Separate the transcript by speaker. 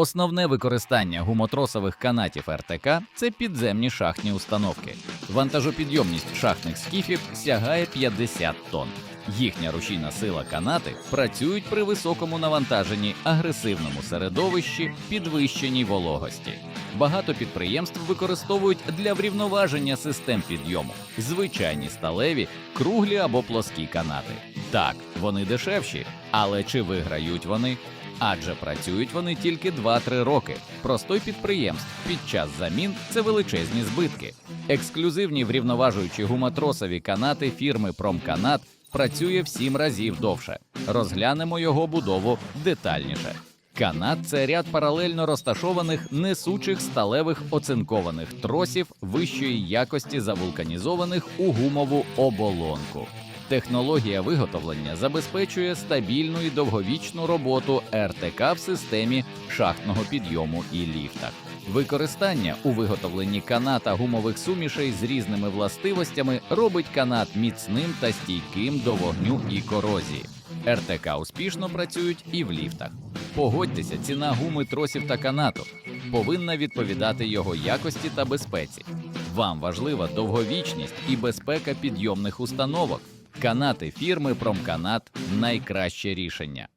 Speaker 1: Основне використання гумотросових канатів РТК це підземні шахтні установки. Вантажопідйомність шахтних скіфів сягає 50 тонн. Їхня рушійна сила канати працюють при високому навантаженні, агресивному середовищі, підвищеній вологості. Багато підприємств використовують для врівноваження систем підйому звичайні сталеві, круглі або плоскі канати. Так, вони дешевші, але чи виграють вони? Адже працюють вони тільки 2-3 роки. Простой підприємств під час замін це величезні збитки. Ексклюзивні врівноважуючі гуматросові канати фірми Промканат працює в 7 разів довше. Розглянемо його будову детальніше. Канат це ряд паралельно розташованих несучих сталевих оцинкованих тросів вищої якості завулканізованих у гумову оболонку. Технологія виготовлення забезпечує стабільну і довговічну роботу РТК в системі шахтного підйому і ліфтах. Використання у виготовленні каната гумових сумішей з різними властивостями робить канат міцним та стійким до вогню і корозії. РТК успішно працюють і в ліфтах. Погодьтеся, ціна гуми тросів та канату повинна відповідати його якості та безпеці. Вам важлива довговічність і безпека підйомних установок. Канати фірми Промканат найкраще рішення.